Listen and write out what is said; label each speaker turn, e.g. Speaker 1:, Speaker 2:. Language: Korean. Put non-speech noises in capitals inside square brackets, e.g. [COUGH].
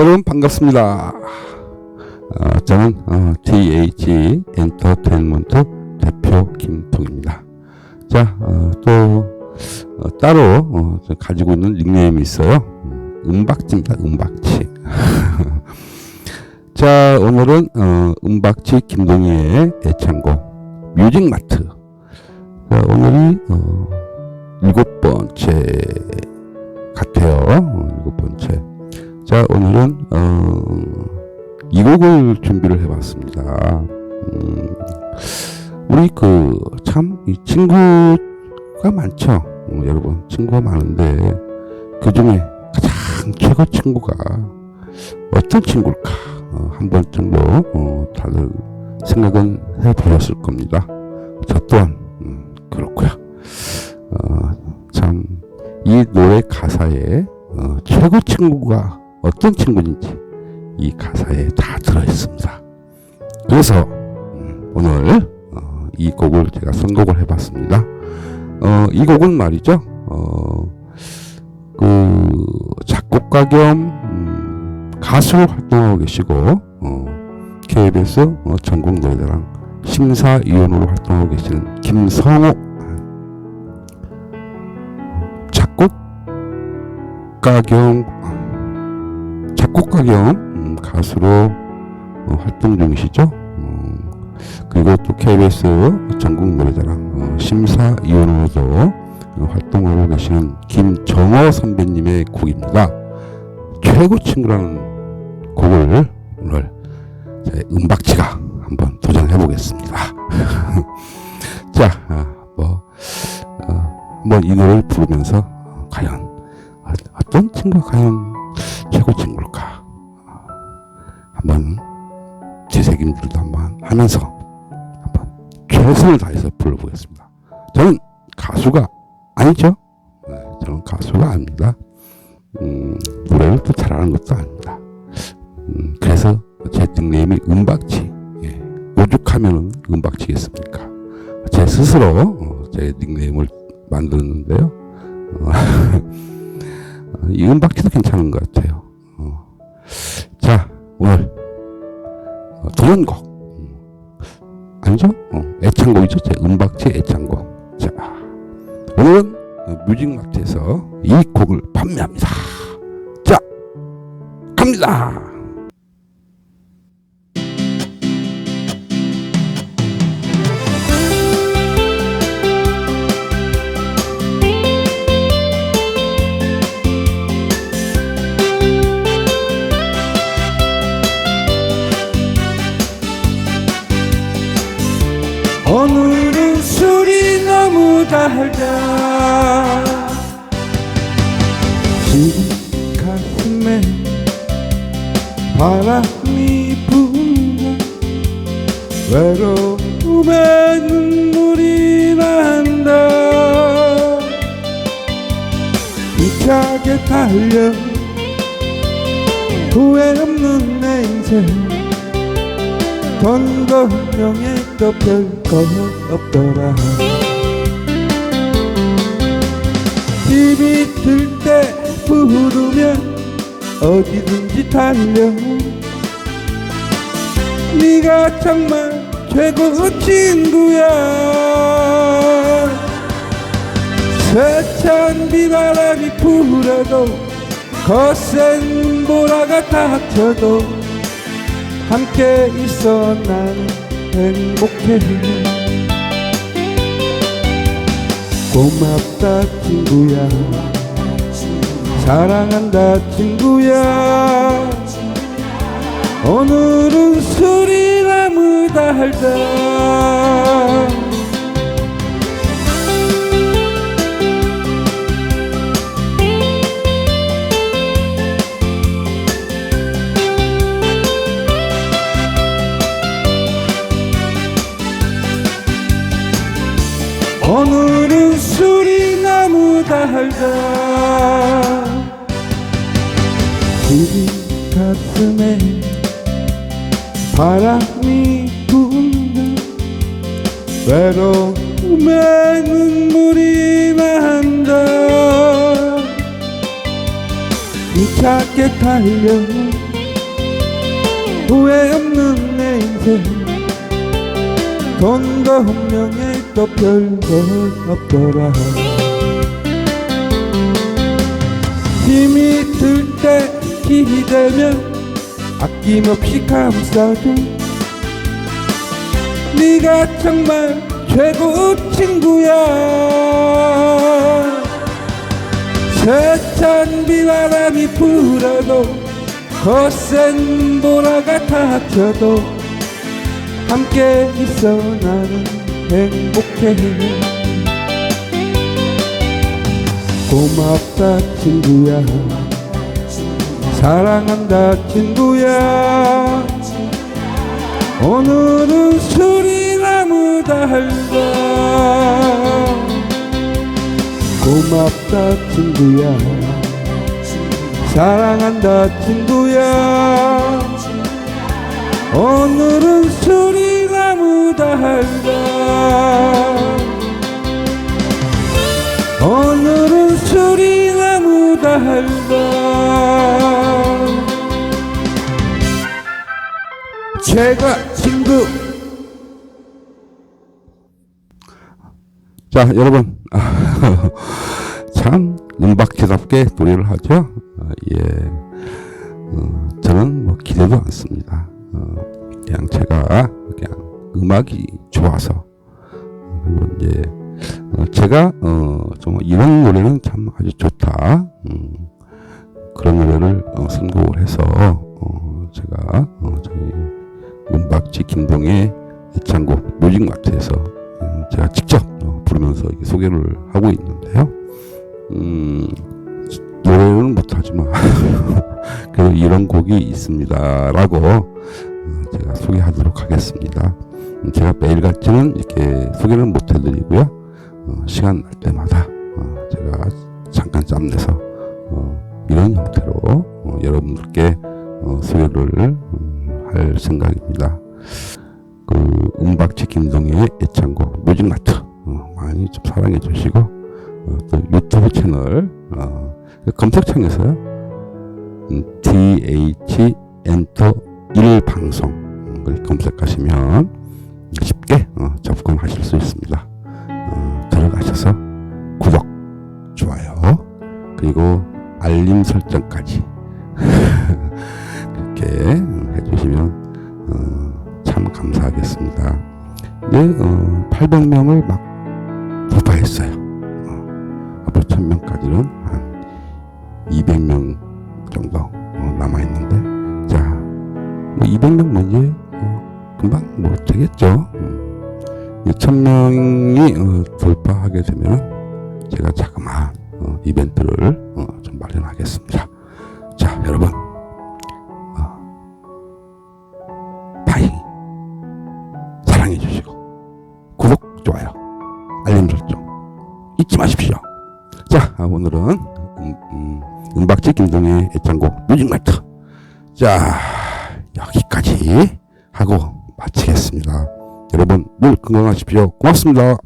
Speaker 1: 여러분 반갑습니다. 어, 저는 어, DH 엔터테인먼트 대표 김통입니다. 자, 어, 또 어, 따로 어, 저 가지고 있는 닉네임이 있어요. 음, 은박지입니다. 은박지. [LAUGHS] 자, 오늘은 어, 은박지 김동희의 애창곡 뮤직마트. 자, 오늘이 어, 일곱 번째 같아요. 어, 일곱 번째. 자, 오늘은 어, 이 곡을 준비를 해봤습니다. 음, 우리 그 참 이 친구가 많죠. 어, 여러분 친구가 많은데 그 중에 가장 최고 친구가 어떤 친구일까 어, 한번 정도 어, 다들 생각은 해보셨을 겁니다. 저 또한 음, 그렇고요. 어, 참 이 노래 가사에 어, 최고 친구가 어떤 친구인지 이 가사에 다 들어 있습니다. 그래서 음, 오늘 어, 이 곡을 제가 선곡을 해봤습니다. 어, 이 곡은 말이죠. 어, 그 작곡가 겸 음, 가수로 활동하고 계시고 어, KBS 어, 전국 노래자랑 심사위원으로 활동하고 계시는 김성호 작곡가 겸 작곡가 겸 음, 가수로 어, 활동 중이시죠. 음, 그리고 또 KBS 전국 노래자랑 어, 심사위원으로도 어, 활동하고 계시는 김정호 선배님의 곡입니다. 최고 친구라는 곡을 오늘 제 은박지가 한번 도전해 보겠습니다. [LAUGHS] 자, 아, 뭐, 어, 뭐이 노래를 부르면서 어, 과연 어- 어떤 친구가 과연 최고 친구일까? 한번 되새김질도 한번 하면서 한번 최선을 다해서 불러보겠습니다. 저는 가수가 아니죠. 네, 저는 가수가 아닙니다. 음, 노래를 또 잘하는 것도 아닙니다. 음, 그래서 제 닉네임이 은박지. 예, 오죽하면 은박지겠습니까? 제 스스로 어, 제 닉네임을 만들었는데요. 어, [LAUGHS] 이 은박지도 괜찮은 것 같아요. 음, 아니죠? 어, 애창곡이죠. 제 은박지 애창곡. 자, 오늘은 어, 뮤직마트에서 이 곡을 판매합니다. 자, 갑니다.
Speaker 2: 달다 지금 가슴에 바람이 분다 외로움에 눈물이 난다. 힘차게 달려. 후회 없는 내 인생 돈 걱정해도 별거 없더라 어디든지 달려. 네가 정말 최고 친구야. 세찬 비바람이 불어도 거센 보라가 닥쳐도 함께 있어 난 행복해. 고맙다 친구야 사랑한다 친구야. 오늘은 술이 너무 달다 오늘은 술이 너무 달다 우리 가슴에 바람이 분다. 외로움에 눈물이 난다. 힘차게 달려 후회 없는 내 인생 돈도 명예도 별거 없더라. 힘이 들때 기대면 아낌없이 감싸줘 네가 정말 최고 친구야. 세찬 비바람이 불어도 거센 보라가 닥쳐도 함께 있어 나는 행복해. 고맙다 친구야 사랑한다 친구야. 오늘은 수리나무 달다 고맙다 친구야. 사랑한다 친구야. 오늘은 수리나무 달다 오늘은 수리나무 달다 제가 친구
Speaker 1: 자, 여러분. [LAUGHS] 참, 음박회답게 노래를 하죠. 아, 예. 어, 저는 뭐 기대도 않습니다. 어, 그냥 제가 그냥 음악이 좋아서. 그리고 이제, 어, 제가, 어, 정말 이런 노래는 참 아주 좋다. 음, 그런 노래를 어, 선곡을 해서, 어, 제가, 박지 김동의 애창곡 뮤직마트에서 음, 제가 직접 어, 부르면서 소개를 하고 있는데요. 음, 노래는 못하지만 [LAUGHS] 그래도 이런 곡이 있습니다라고 어, 제가 소개하도록 하겠습니다. 음, 제가 매일같이는 이렇게 소개를 못해드리고요. 어, 시간 날 때마다 어, 제가 잠깐 짬내서 어, 이런 형태로 어, 여러분들께 어, 소개를 음, 할 생각입니다. 그 음박지 김동희의 애창곡 뮤직마트 어, 많이 좀 사랑해 주시고 어, 또 유튜브 채널 어, 검색창에서요. 음, DH 엔터 1 방송 음, 그렇게 검색하시면 쉽게 어, 접근하실 수 있습니다. 어, 들어가셔서 구독 좋아요 그리고 알림 설정까지 [LAUGHS] 그렇게 어, 해주시면 감사하겠습니다. 이제 어, 800명을 막 돌파했어요. 어, 앞으로 1000명까지는 한 200명 정도 어, 남아 있는데, 자, 뭐 200명 문제 어, 금방 뭐 되겠죠. 음, 1000명이 어, 돌파하게 되면 제가 자그마한 어, 이벤트를 어, 좀 마련하겠습니다. 자, 여러분. 마십시오. 자 아, 오늘은 음, 음, 음박지 김동의 애창곡 뮤직마트 자 여기까지 하고 마치겠습니다. 여러분 늘 건강하십시오. 고맙습니다